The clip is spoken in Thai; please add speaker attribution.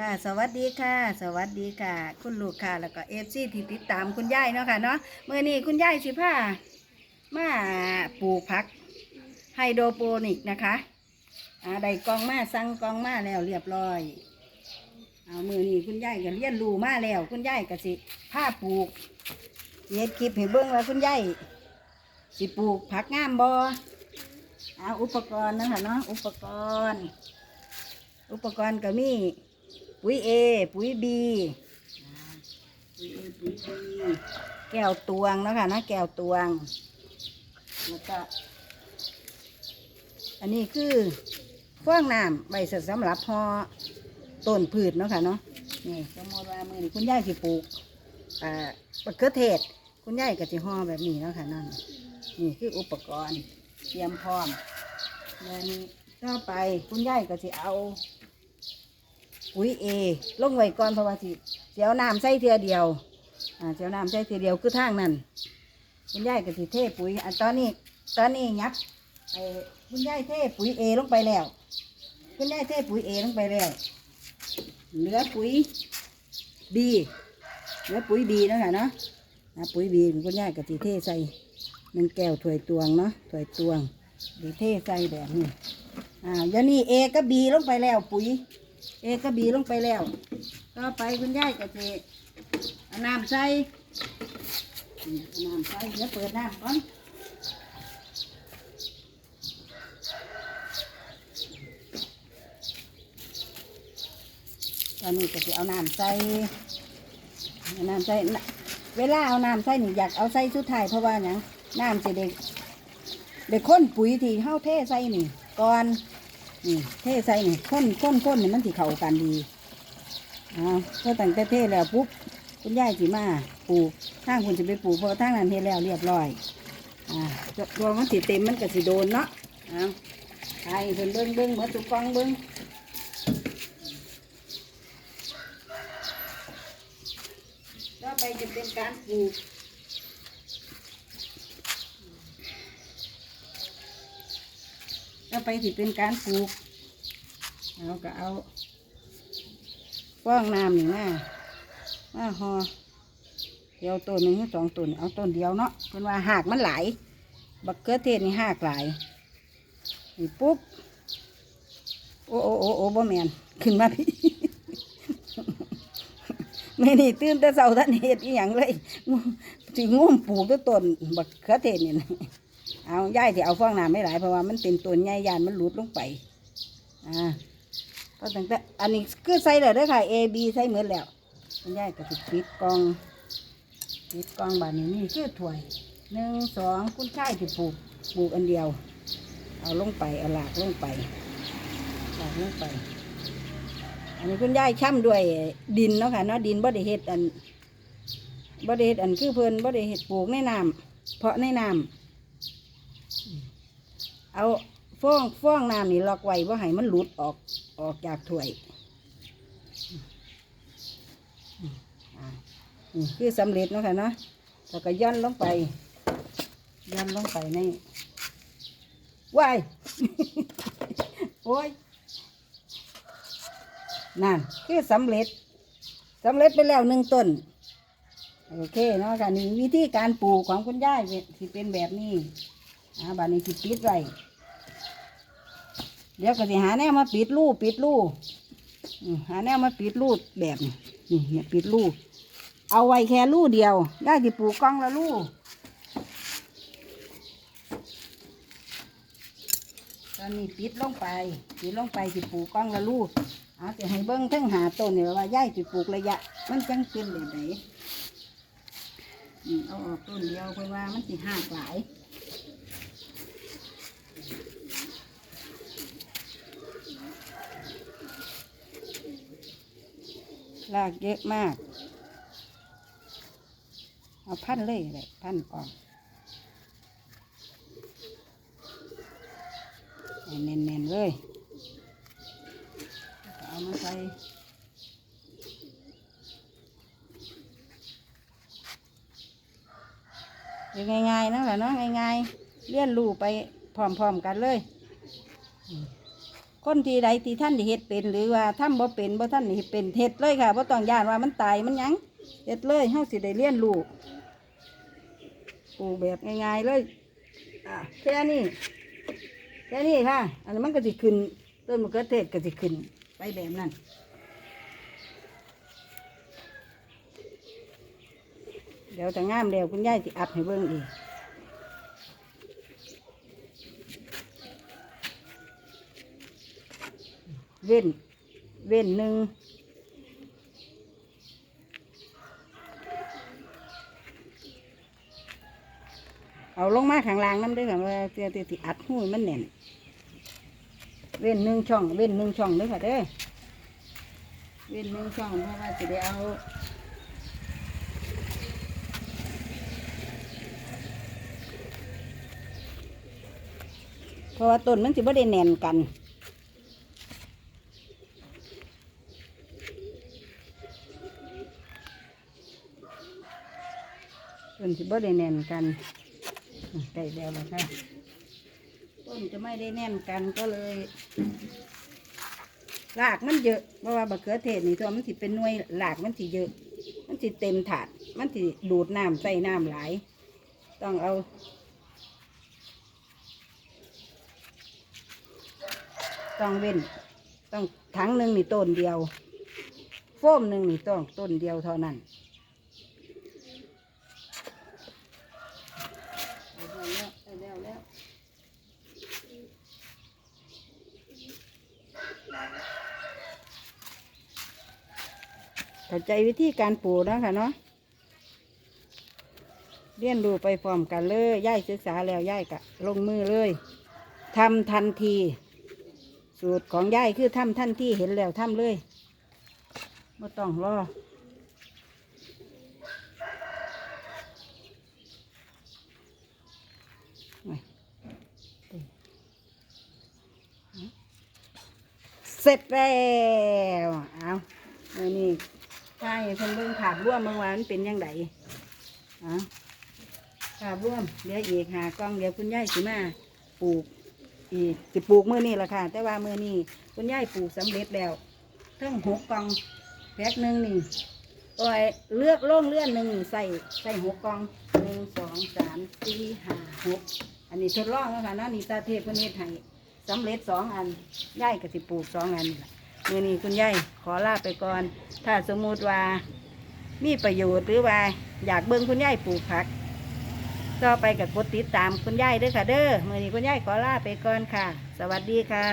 Speaker 1: ค่ะ สวัสดีค่ะ สวัสดีค่ะ คุณลูกค่ะ แล้วก็เอฟซีที่ติดตามคุณยายเนาะค่ะเนาะเมื่อนี้คุณยายสิพามาปลูกผักไฮโดรโปนิกนะคะอ่าได้กองมาสั่งกองมาแล้วเรียบร้อย เอามือนี้คุณยายก็เรียนรู้มาแล้ว คุณยายก็สิพาปลูกเฮ็ดคลิปให้เบิ่งว่าคุณยายสิปลูกผักงามบ่เอาอุปกรณ์นะคะเนาะอุปกรณ์ อุปกรณ์ก็มี ปุ๋ยเอปุ๋ยบีปุ๋ยเอปุ๋ยบีแก้วตวงเนาะคะนะแก้วตวงแล้วก็อันนี้คือฟองน้ำใบเสร็จสำหรับห่อต้นพืชเนาะค่ะเนาะนี่สมมติว่ามือนี้คุณยายสิปลูกอ่ามะเขือเทศ คุณยายก็จะห่อแบบนี้เนาะค่ะนั่นนี่คืออุปกรณ์เตรียมพร้อมแล้วนี้ต่อไปคุณยายก็จะเอา ปุ๋ยเอลงไว้ก่อนเพราะว่าสิเสียวน้ำใส่เทียเดียวอ่าเสียวน้ำใส่เทียเดียวคือทางนั้นคุณยายก็สิเทปุ๋ยอันตอนนี้ ตอนนี้ยับไอ้คุณยายเทปุ๋ยเอลงไปแล้วคุณยายเทปุ๋ยเอลงไปแล้วเหลือปุ๋ยบีเหลือปุ๋ยบีนะคะเนาะปุ๋ยบีคุณยายก็สิเทใส่หนึ่งแก้วถ้วยตวงเนาะถ้วยตวงดีเทใส่แบบนี้อ่าเดี๋ยวนี้เอก็บีลงไปแล้วปุ๋ย เอกบีลงไปแล้ว ต่อไปคุณยายก็จะเอาน้ำใส่เอาน้ำใส่เดี๋ยวเปิดน้ำก่อนตอนนี้ก็จะเอาน้ำใส่เอาน้ำใส่เวลาเอาน้ำใส่นี่อยากเอาใส่สุดไทยเพราะว่าอย่างน้ำจะเด็กเด็กข้นปุ๋ยที่เข้าเทใส่นี่ก่อน นี่เทใส่นี่ข้นข้นข้นนี่มันสิเข้ากันดีอ่าพอตั้งแต่เทแล้วปุ๊บคุณยายสิมาปลูกทางคุณจะไปปลูกเพราะทางนั้นเทแล้วเรียบร้อยอ่าตัวมันสิเต็มมันก็สิโดนเนาะเอาใช่เพิ่นเบิ้งเบิ้งเหมือนตุกกองเบิ้งต่อไปจะเป็นการปลูก ต่อไปสิเป็นการปลูกเราก็เอาป้องน้ำนี่มามาหอเดียวต้นหนึ่งสองต้นเอาต้นเดียวเนาะเป็นว่าหากมันหลายบักเกอเทศนี่หากหลายนี่ปุ๊บโอ้โอ้โอ้โอ้บ่แมนขึ้นมาพี่ไม่นี่ตื่นแต่เช้าท่านเห็ดอีหยังเลยสิงุ่มปลูกตัวต้นบักเขือเทศนี่ เอาย่ายที่เอาฟองน้ำไม่หลายเพราะว่ามันเป็นต้นใหญ่ยานมันหลุดลงไปอ่าก็ตั้งแต่อันนี้คือใส่เลยด้อค่ะ A B ใส่เหมือนแล้วคุณย่ายก็ติดปิดกล่องปิดกล่องบานนี้นี่คือถ้วยหนึ่งสองคุณชายที่ปลูกปลูกอันเดียว เอาลงไปเอาหลากลงไปหลากลงไป อันนี้คุณยายช่ำด้วยดินเนาะค่ะเนาะดินบ่ได้เฮ็ดอันบ่ได้เฮ็ดอันคือเพิ่นบ่ได้เฮ็ดปลูกในน้ำเพาะในน้ำ เอาฟ้องฟ้องน้ำนี่ล็อกไว้ว่าให้มันหลุดออกออกจากถ้วยคือสำเร็จเนาะค่ะเนาะแล้วก็ย่อนลงไปย่อนลงไปในว้ายโอ้ยนั่นคือสำเร็จสำเร็จไปแล้วหนึ่งต้นโอเคเนาะค่ะนี่วิธีการปลูกของคุณย่ายที่เป็นแบบนี้ อ่าบานนี้สิปิดไว้เดี๋ยวก็สิหาแนวมาปิดรูปิดรูหาแนวมาปิดรูแบบนี้นี่เนี่ยปิดรูเอาไว้แค่รูเดียว ได้ที่ปลูกกล้องละรูตอนนี้ปิดลงไปปิดลงไปที่ปลูกกล้องละรูเอาจะให้เบิ้งทั้งหาต้นนี่ว่าย่ายที่ปลูกระยะ มันจังเป็นแบบไหนอืมเอาออกต้นเดียวเพราะว่ามันสิหักหลาย ลากเยอะมาก เอาพันเลยเลยพันออกให้แน่นๆเลยเอามาใส่ง่ายๆนะแหละเนาะง่ายๆเลี้ยนรูไปพร้อมๆกันเลย คนที่ใดที่ท่านเฮ็ดเป็น หรือว่าท่านบ่เป็นบ่ท่านเฮ็ดเป็นเฮ็ดเลยค่ะบ่ต้องย่านว่ามันตายมันหยังเฮ็ดเลยเฮาสิได้เรียนรู้ปลูกแบบง่ายๆเลยอะแค่นี้แค่นี้ค่ะ อันนี้มันก็สิขึ้นต้นมะเขือเทศก็สิขึ้นไปแบบนั้นเดี๋ยวแต่งามเดี๋ยวคุณยายสิอัพให้เบิ่งอีก เว้น เว้นหนึ่งเอาลงมาข้างล่างน้ำด้วยค่ะว่าเตียติติอัดหูมันแน่น เว้นหนึ่งช่อง เว้นหนึ่งช่องด้วยค่ะเด้อเว้นหนึ่งช่องเพราะว่าจะได้เอาเพราะว่าต้นมันจะไม่ได้แน่นกัน ต้นสิบ่ได้แน่นกันใกล้แล้วละค่ะต้นจะไม่ได้แน่นกันก็เลยรากมันเยอะเพราะว่าบะเขือเทศนี่ตัวมันสิเป็นหน่วยรากมันสิเยอะ มันสิเต็มถาด มันสิดูดน้ำใส่น้ำหลาย ต้องเอาต้องเว้นต้องถังหนึ่งนี่ต้นเดียว โฟมหนึ่งนี่ต้องต้นเดียวเท่านั้น ได้แล้วได้แล้วแล้ว เข้าใจวิธีการปลูกนะคะเนาะเรียนรู้ไปพร้อมกันเลยย่ายศึกษาแล้วย่ายกะลงมือเลยทำทันที สูตรของย่ายคือทำทันทีเห็นแล้วทำเลยไม่ต้องรอเสร็จแล้ว เอาเอนี้ ใช่เพิ่นเบิ่งขาบร่วมเมื่อวานเป็นยังไงขาบร่วมเดี๋ยวอีกหากล้องเดี๋ยวคุณยายสิมาปลูกอีกสิปลูกมือนี่แหละค่ะ แต่ว่ามือนี้คุณยายปลูกสำเร็จแล้วทั้งหกกล่องแพ็คหนึ่งนี่โอ้ยเลือกโล่งเลื่อนหนึ่งใส่ใส่หกกล่องหนึ่งสองสามสี่ห้าหกอันนี้ทดลองแล้วค่ะเนาะนี่ตาเทพเพิ่นเฮ็ดให้สำเร็จสองอันย่ายก็สิปลูกสองอันนี่ล่ะ มือนี้คุณยายขอลาไปก่อน ถ้าสมมุติว่า มีประโยชน์หรือว่า อยากเบิ่งคุณยายปลูกผักต่อไปกับกดติดตามคุณยายเด้อค่ะเด้อมือนี้คุณยายขอลาไปก่อนค่ะ สวัสดีค่ะ